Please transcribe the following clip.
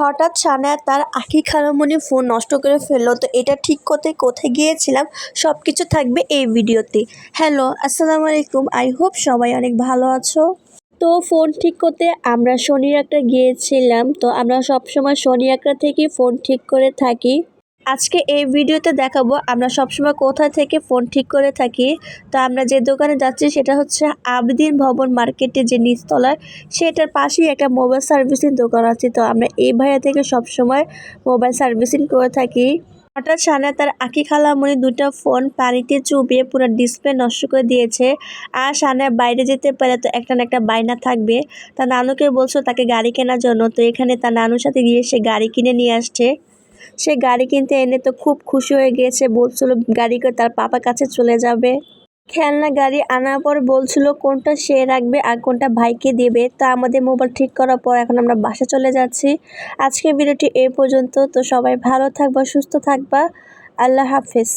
হঠাৎ সানায়া তার আখি খালামণি ফোন নষ্ট করে ফেলল। তো এটা ঠিক করতে কোথায় গিয়েছিলাম? সব কিছু থাকবে এই ভিডিওতে। হ্যালো, আসসালামু আলাইকুম। আই হোপ সবাই অনেক ভালো আছো। তো ফোন ঠিক করতে আমরা শনি একটা গিয়েছিলাম। তো আমরা সবসময় শনি একটা থেকে ফোন ঠিক করে থাকি। আজকে এই ভিডিওতে দেখাবো আমরা সবসময় কোথা থেকে ফোন ঠিক করে থাকি। তো আমরা যে দোকানে যাচ্ছি সেটা হচ্ছে আবদিন ভবন মার্কেটে যে নিচতলায়, সেটার পাশেই একটা মোবাইল সার্ভিসিং দোকান আছে। তো আমরা এই ভাইয়া থেকে সবসময় মোবাইল সার্ভিসিং করে থাকি। হঠাৎ সানা তার আকি খালামণি দুটো ফোন পানিতে চুবিয়ে পুরো ডিসপ্লে নষ্ট করে দিয়েছে। আর সানা বাইরে যেতে পারে তো একটা না একটা বাইনা থাকবে। তার নানুকে বলছো তাকে গাড়ি কেনার জন্য। তো এখানে তার নানুর সাথে গিয়ে সে গাড়ি কিনে নিয়ে আসছে। সে গাড়ি কিনতে এনে তো খুব খুশি হয়ে গিয়েছে, বলছিল গাড়ি করে তার পাপার কাছে চলে যাবে। খেলনা গাড়ি আনার পর বলছিল কোনটা সে রাখবে আর কোনটা ভাইকে দেবে। তা আমাদের মোবাইল ঠিক করার পর এখন আমরা বাসে চলে যাচ্ছি। আজকের ভিডিওটি এ পর্যন্ত। তো সবাই ভালো থাকবা, সুস্থ থাকবা। আল্লাহ হাফেজ।